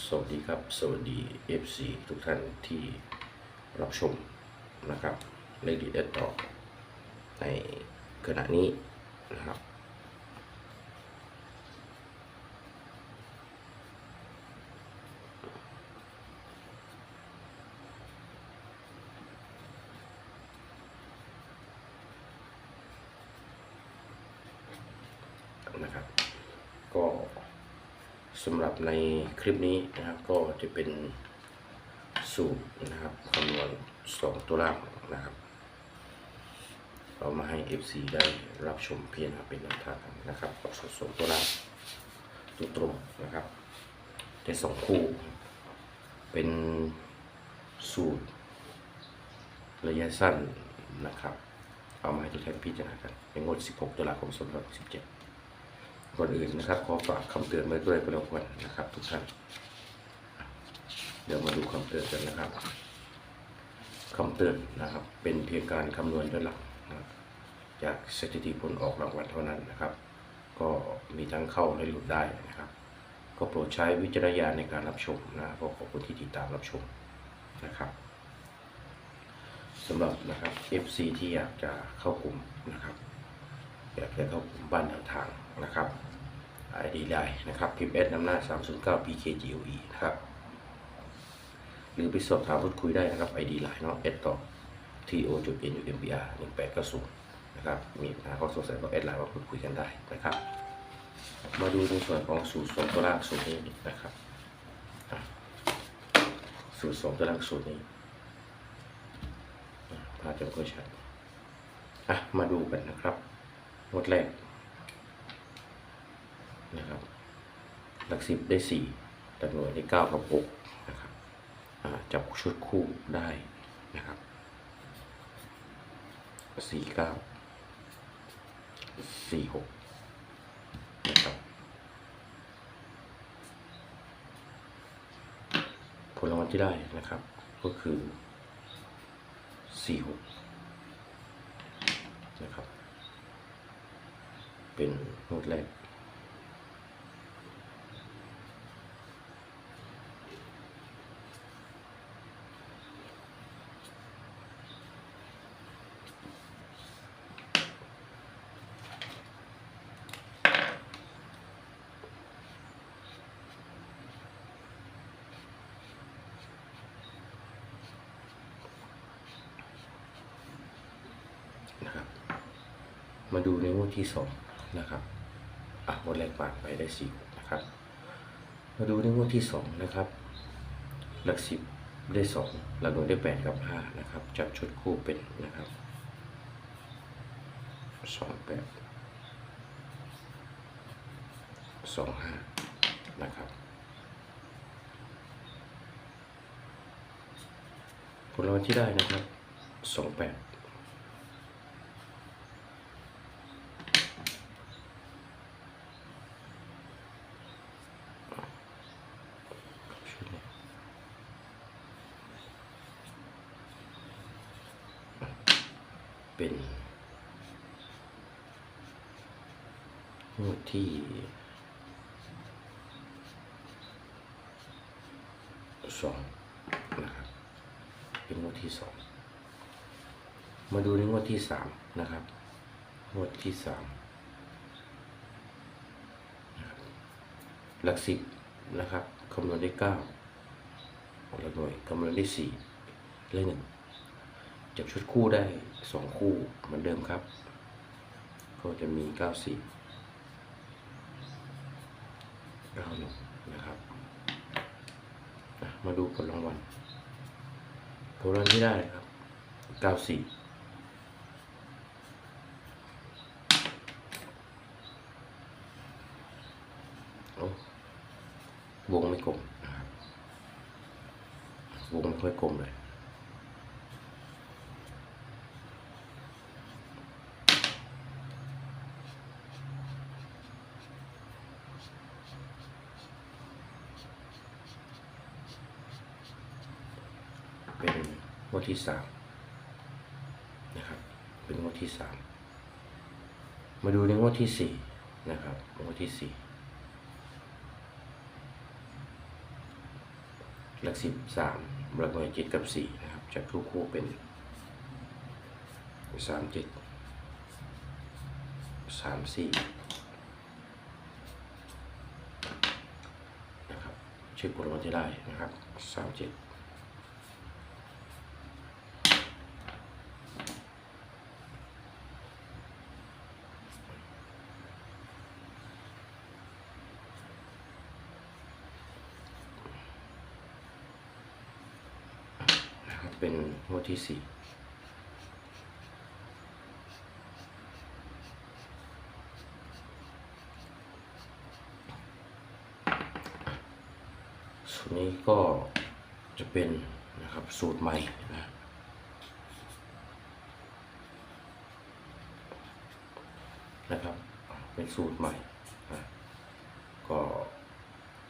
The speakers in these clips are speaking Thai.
สวัสดีครับ สวัสดี FC ทุกท่านที่รับชมนะครับเลดีเอ็ดต่อในขณะนี้นะครับ นะครับ ก็ สำหรับในคลิปนี้นะครับก็จะเป็นสูตรนะครับคำนวณสองตัวล่างนะครับ เรามาให้ FC ได้รับชมเพียงเป็นแนวทางนะครับกับสูตรสองตัวล่างตัวตรงนะครับได้สองคู่ เป็นสูตรระยะสั้นนะครับ เอามาให้ทุกท่านพิจารณากันในงวด 16ตุลาคม2567 ก่อนอื่นนะครับ ขอฝากคำเตือนไว้ด้วยก็แล้วกันนะครับ ทุกท่าน เดี๋ยวมาดูคำเตือนกันนะครับคำเตือนนะครับ เป็นเพียงการคำนวณย้อนหลังจากสถิติผลออกรางวัลเท่านั้นนะครับ ก็มีทั้งเข้าและหลุดได้นะครับ ก็โปรดใช้วิจารณญาณในการรับชมนะก็ขอบคุณที่ติดตามรับชมนะครับสำหรับนะครับ FC ที่อยากจะเข้ากลุ่มนะครับอยากจะเข้ากลุ่มบ้านแนวทาง นะครับ ID ไลน์นะครับพิมพ์ S นำหน้า 309 PKGOE นะครับ หรือไปสอบถามพูดคุยได้นะครับ ID ไลน์เนาะ S ต่อ TO จุด N U M B R 1890นะครับ มีปัญหาข้อสงสัยก็แอดไลน์มาพูดคุยกันได้นะครับ มาดูในส่วนของสูตรสองตัวล่างสูตรนี้นะครับ สูตรสองตัวล่างสูตรนี้ภาพจะไม่ค่อยชัดอะมาดูกันนะครับงวดแรก นะครับ หลักสิบได้สี่หลักหน่วยได้เก้ากับหกนะครับจับชุดคู่ได้นะครับสี่เก้าสี่หกนะครับผลรางวัลที่ได้นะครับ ก็คือสี่หกนะครับ เป็นงวดแรก นะครับ มาดูในงวดที่สองนะครับอะงวดแรกผ่านไปได้สี่นะครับ มาดูในงวดที่สองนะครับ หลักสิบได้สองหลักหน่วยได้แปดกับห้านะครับ จับชุดคู่เป็นนะครับสองแปดสองห้านะครับผลรางวัลที่ได้นะครับสองแปดชุด เป็นงวดที่สองนะครับ เป็นงวดที่สอง มาดูในงวดที่สามนะครับงวดที่สามหลักสิบนะครับคำนวณได้เก้าหลักหน่วยคำนวณได้สี่เลขหนึ่ง จับชุดคู่ได้สองคู่เหมือนเดิมครับ ก็จะมีเก้าสี่เก้าหนึ่งนะครับ มาดูผลรางวัลผลรางวัลที่ได้ครับเก้าสี่โอ้วงไม่กลมนะครับวงไม่ค่อยกลมเลย เป็นงวดที่สามนะครับ เป็นงวดที่สามมาดูในงวดที่สี่นะครับงวดที่สี่หลักสิบสามหลักหน่วยเจ็ดกับสี่นะครับจับคู่คู่เป็นสามเจ็ดสามสี่นะครับเช็คผลรางวัลที่ได้นะครับสามเจ็ด เป็นงวดที่สี่สูตรนี้ก็จะเป็นนะครับสูตรใหม่นะนะครับ เป็นสูตรใหม่นะก็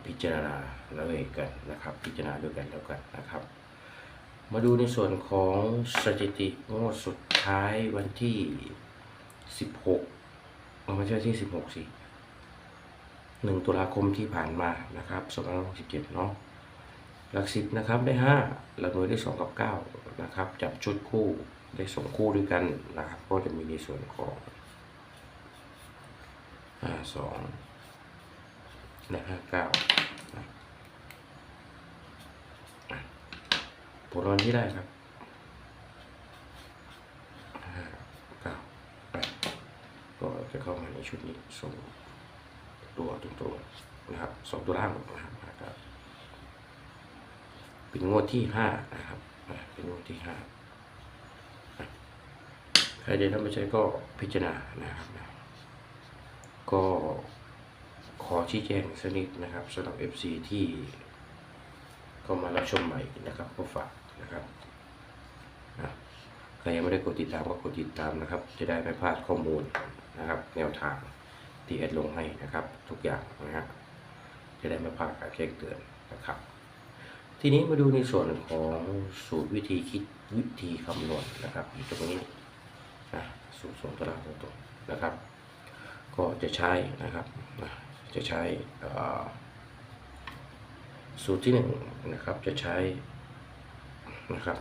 พิจารณาแล้วเองกันนะครับ พิจารณาด้วยกันแล้วกันนะครับ มาดูในส่วนของสถิติงวดสุดท้ายวันที่ 16เอาไม่ใช่ที่ 16 สิ 1 ตุลาคมที่ผ่านมานะครับ2567 เนาะหลักสิบนะครับได้ 5 หลักหน่วยได้ 2 กับ 9 นะครับ จับชุดคู่ได้สองคู่ด้วยกันนะครับ ก็จะมีในส่วนของ5 2และ5 9 ตัวร้อนที่ได้ครับห้าเก้าแปดก็จะเข้ามาในชุดนี้สองตัวตัวนะครับสองตัวล่างนะครับห้าเก้เป็นงวดที่ห้านะครับเป็นงวดที่ห้าใครเดถ้าไม่ใช่ก็พิจารณานะครับ ก็ขอชี้แจงสนิทนะครับสำหรับ FC ที่เข้ามารับชมใหม่นะครับก็ฝาก นะครับใครยังไม่ได้กดติดตามก็กดติดตามนะครับ จะได้ไม่พลาดข้อมูลนะครับ แนวทางที่แอดลงให้นะครับ ทุกอย่างนะครับจะได้ไม่พลาดการแจ้งเตือนนะครับ ทีนี้มาดูในส่วนของสูตรวิธีคิดวิธีคำนวณนะครับอยู่ตรงนี้นะสูตรส่วนตารางตรงๆนะครับ ก็จะใช้นะครับจะใช้สูตรที่หนึ่งนะครับจะใช้ นะครับ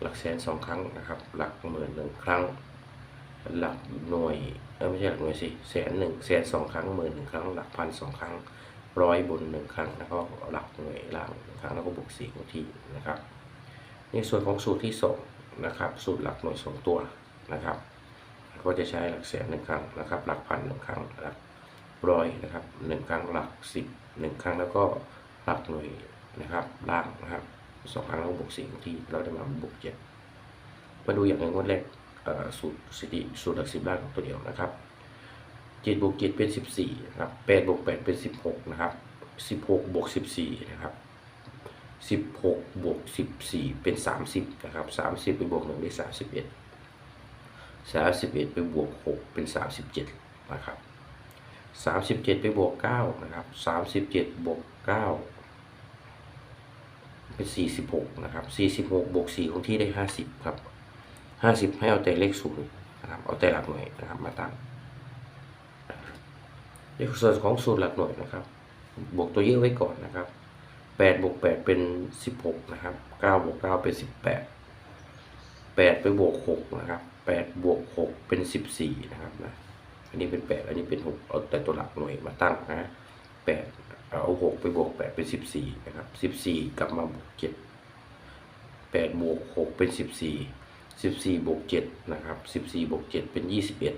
หลักแสนสองครั้งนะครับ หลักหมื่นหนึ่งครั้ง หลักหน่วยเออไม่ใช่หลักหน่วยสิแสนหนึ่งแสนสองครั้งหมื่นหนึ่งครั้ง หลักพันสองครั้งร้อยบนหนึ่งครั้งแล้วก็หลักหน่วยล่างหนึ่งครั้งแล้วก็บวกสี่ของที่นะครับในส่วนของสูตรที่สองนะครับ สูตรหลักหน่วยสองตัวนะครับ ก็จะใช้หลักแสนหนึ่งครั้งนะครับ หลักพันหนึ่งครั้งหลักร้อยนะครับหนึ่งครั้งหลักสิบหนึ่งครั้งแล้วก็หลักหน่วยนะครับล่างนะครับ สองครั้งแล้วบวกสี่ที่เราจะมาบวกเจ็ดมาดูอย่างหนึ่งวันแรกสูตรสถิติสูตรหลักสิบล่างตัวเดียวนะครับเจ็ดบวกเจ็ดเป็นสิบสี่นะครับแปดบวกแปดเป็นสิบหกนะครับสิบหกบวกสิบสี่นะครับสิบหกบวกสิบสี่เป็นสามสิบนะครับสามสิบไปบวกหนึ่งได้สามสิบเอ็ดสามสิบเอ็ดไปบวกหกเป็นสามสิบเจ็ดนะครับสามสิบเจ็ดไปบวกเก้านะครับสามสิบเจ็ดบวกเก้า เป็นสี่สิบหกนะครับสี่สิบหกบวกสี่ของที่ได้ห้าสิบครับห้าสิบให้เอาแต่เลขศูนย์นะครับเอาแต่หลักหน่วยนะครับมาตั้งในส่วนของสูตรหลักหน่วยนะครับ บวกตัวเยอะไว้ก่อนนะครับแปดบวกแปดเป็นสิบหกนะครับเก้าบวกเก้าเป็นสิบแปดแปดไปบวกหกนะครับแปดบวกหกเป็นสิบสี่นะครับนะอันนี้เป็นแปดอันนี้เป็นหกเอาแต่ตัวหลักหน่วยมาตั้งนะแปด เอาหกไปบวกแปดเป็นสิบสี่นะครับสิบสี่กลับมาบวกเจ็ดแปดบวกหกเป็นสิบสี่สิบสี่บวกเจ็ดนะครับสิบสี่บวกเจ็ดเป็นยี่สิบเอ็ด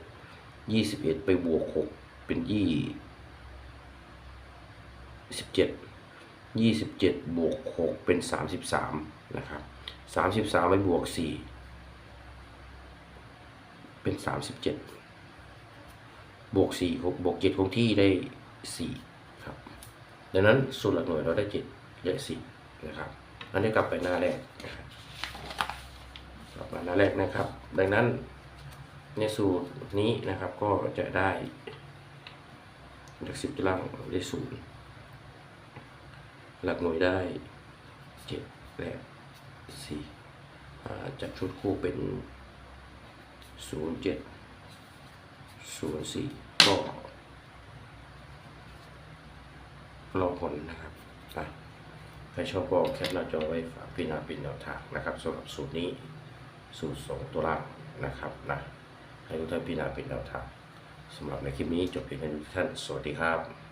ยี่สิบเอ็ดไปบวกหกเป็นยี่สิบเจ็ดยี่สิบเจ็ดบวกหกเป็นสามสิบสามนะครับสามสิบสามไปบวกสี่เป็นสามสิบเจ็ดบวกสี่บวกเจ็ดคงที่ได้สี่ ดังนั้นสูตรหลักหน่วยเราได้เจ็ดได้สี่นะครับ อันนี้กลับไปหน้าแรกนะครับกลับมาหน้าแรกนะครับ ดังนั้นในสูตรนี้นะครับก็จะได้หลักสิบตารางได้ศูนย์หลักหน่วยได้เจ็ดและสี่อ่าจับชุดคู่เป็นศูนย์เจ็ดศูนย์สี่ก็ รอผลนะครับนะใครชอบก็แคปหน้าจอไว้ฝากพี่นาปินแนวทางนะครับสำหรับสูตรนี้สูตรสองตัวล่างนะครับนะให้ทุกท่านพี่นาปินแนวทางสำหรับในคลิปนี้จบเพียงเท่านี้ท่านสวัสดีครับ